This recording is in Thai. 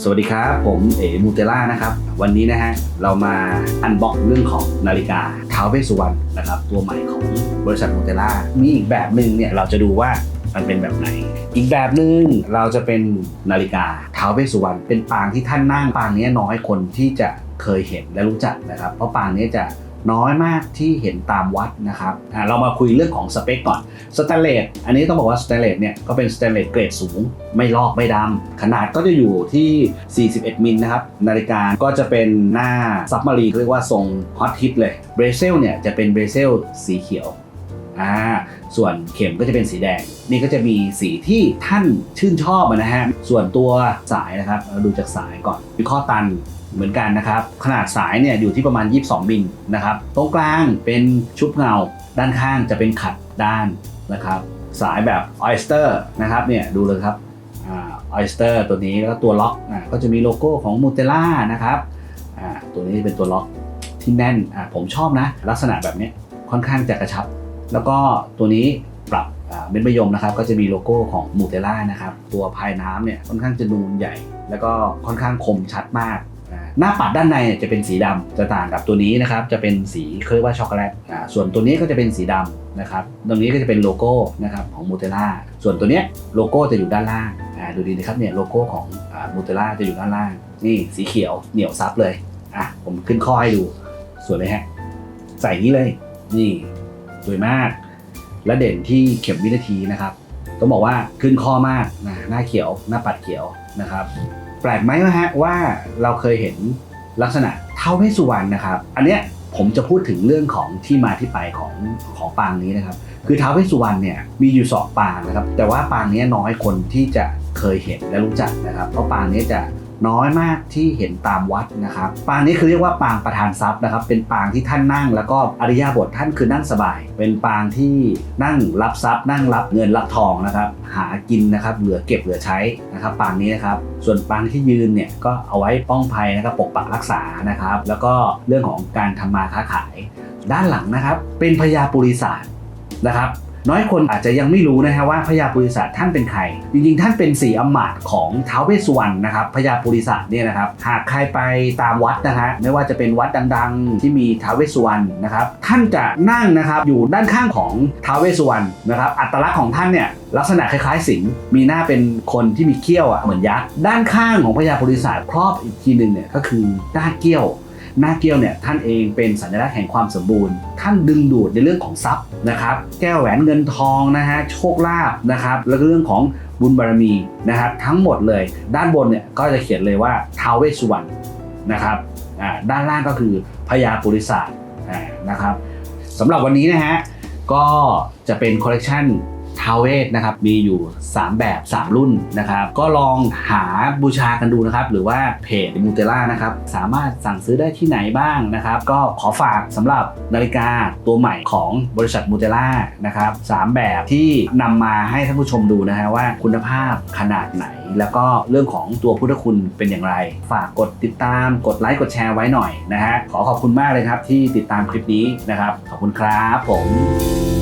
สวัสดีครับ ผมเอ๋มูเตล่านะครับ วันนี้นะฮะเรามาอันบ็อกเรื่องของนาฬิกาท้าวเวสสุวรรณนะครับ ตัวใหม่ของบริษัทมูเตล่ามีอีกแบบหนึ่งเนี่ยเราจะดูว่ามันเป็นแบบไหน อีกแบบหนึ่งเราจะเป็นนาฬิกาท้าวเวสุวรรณเป็นปางที่ท่านนั่งปางนี้น้อยคนที่จะเคยเห็นและรู้จักนะครับ เพราะปางนี้จะ น้อยมากที่เห็นตามวัดนะครับเรามาคุยเรื่องของสเปคก่อนสแตนเลสอันนี้ต้องบอกว่าสแตนเลสเนี่ยก็เป็นสแตนเลสเกรดสูง ไม่ลอกไม่ดำขนาดก็จะอยู่ที่ 41 มิลนะครับนาฬิกาก็จะเป็นหน้าซับมารีเรียกว่าทรงฮอตฮิตเลยเบรเซลเนี่ยจะเป็นเบรเซลสีเขียว อ่าส่วนเข็มก็จะเป็นสีแดง นี่ก็จะมีสีที่ท่านชื่นชอบนะฮะส่วนตัวสายนะครับเราดูจากสายก่อนมีข้อตันเหมือนกันนะครับ ขนาดสายเนี่ยอยู่ที่ประมาณ 22 มิลนะครับตรงกลางเป็นชุบเงา ด้านข้างจะเป็นขัดด้านนะครับ สายแบบออยสเตอร์นะครับเนี่ยดูเลยครับออยสเตอร์ตัวนี้แล้วก็ตัวล็อกอ่าก็จะมีโลโก้ของมูเตล่านะครับอ่าตัวนี้เป็นตัวล็อกที่แน่นอ่าผมชอบนะ ลักษณะแบบนี้ค่อนข้างจะกระชับ แล้วก็ตัวนี้ปรับเม็ดมะยมนะครับก็จะมีโลโก้ของมูเตล่านะครับตัวภายน้ำเนี่ยค่อนข้างจะนูนใหญ่ แล้วก็ค่อนข้างคมชัดมากหน้าปัดด้านในจะเป็นสีดำจะต่างกับตัวนี้นะครับจะเป็นสีเขาเรียว่าช็อกโกแลตส่วนตัวนี้ก็จะเป็นสีดำนะครับตรงนี้ก็จะเป็นโลโก้นะครับของมูเตล่าส่วนตัวเนี้ยโลโก้จะอยู่ด้านล่างดูดีนะครับเนี่ยโลโก้ของมูเตล่าจะอยู่ด้านล่าง นี่สีเขียวเหนียวซับเลยอะผมขึ้นข้อให้ดูสวยไหมฮะใส่งนี้เลยนี่ สวยมาก และเด่นที่เข็มวินาทีนะครับต้องบอกว่าขึ้นข้อมากนะหน้าเขียวหน้าปัดเขียวนะครับ แปลกไหมนะฮะว่าเราเคยเห็นลักษณะเท้าเวสสุวรรณนะครับ อันเนี้ยผมจะพูดถึงเรื่องของที่มาที่ไปของของปางนี้นะครับ คือท้าวเวสสุวรรณเนี่ยมีอยู่สองปางนะครับ แต่ว่าปางนี้น้อยคนที่จะเคยเห็นและรู้จักนะครับ เพราะปางนี้จะ น้อยมากที่เห็นตามวัดนะครับปางนี้คือเรียกว่าปางประธานทรัพย์นะครับ เป็นปางที่ท่านนั่ง แล้วก็อริยาบทท่านคือนั่งสบาย เป็นปางที่นั่งรับทรัพย์ นั่งรับเงินรับทองนะครับ หากินนะครับเหลือเก็บเหลือใช้นะครับปางนี้นะครับ ส่วนปางที่ยืนเนี่ยก็เอาไว้ป้องภัยนะครับปกปักรักษานะครับ แล้วก็เรื่องของการทำมาค้าขาย ด้านหลังนะครับ เป็นพญาปุริศาสตร์นะครับ น้อยคนอาจจะยังไม่รู้นะฮะว่าพญาปุริศาสตร์ท่านเป็นใคร จริงๆ ท่านเป็นสีอมาตย์ของท้าวเวสสุวรรณนะครับพญาปุริศาสตร์เนี่ยนะครับหากใครไปตามวัดนะฮะไม่ว่าจะเป็นวัดดังๆ ที่มีท้าวเวสสุวรรณนะครับท่านจะนั่งนะครับอยู่ด้านข้างของท้าวเวสสุวรรณนะครับอัตลักษณ์ของท่านเนี่ยลักษณะคล้ายๆสิงห์มีหน้าเป็นคนที่มีเขี้ยวอะเหมือนยักษ์ด้านข้างของพญาปุริศาสตร์ครอบอีกทีหนึ่งเนี่ยก็คือด้านเกี้ยว หน้าเกี้ยวเนี่ยท่านเองเป็นสัญลักษณ์แห่งความสมบูรณ์ ท่านดึงดูดในเรื่องของทรัพย์นะครับ แก้วแหวนเงินทองนะฮะโชคลาภนะครับ แล้วก็เรื่องของบุญบารมีนะครับทั้งหมดเลย ด้านบนเนี่ยก็จะเขียนเลยว่าท้าวเวสสุวรรณนะครับด้านล่างก็คือพญาปุริศาสตนะครับสำหรับวันนี้นะฮะก็จะเป็นคอลเลกชัน ทาวเวสนะครับมีอยู่ 3 แบบ 3 รุ่นนะครับก็ลองหาบูชากันดูนะครับ หรือว่าเพจมูเตล่านะครับสามารถสั่งซื้อได้ที่ไหนบ้างนะครับ ก็ขอฝากสำหรับนาฬิกาตัวใหม่ของบริษัทมูเตล่านะครับสามแบบที่นำมาให้ท่านผู้ชมดูนะฮะว่าคุณภาพขนาดไหน แล้วก็เรื่องของตัวพุทธคุณเป็นอย่างไร ฝากกดติดตามกดไลค์กดแชร์ไว้หน่อยนะฮะขอขอบคุณมากเลยครับที่ติดตามคลิปนี้นะครับ ขอบคุณครับผม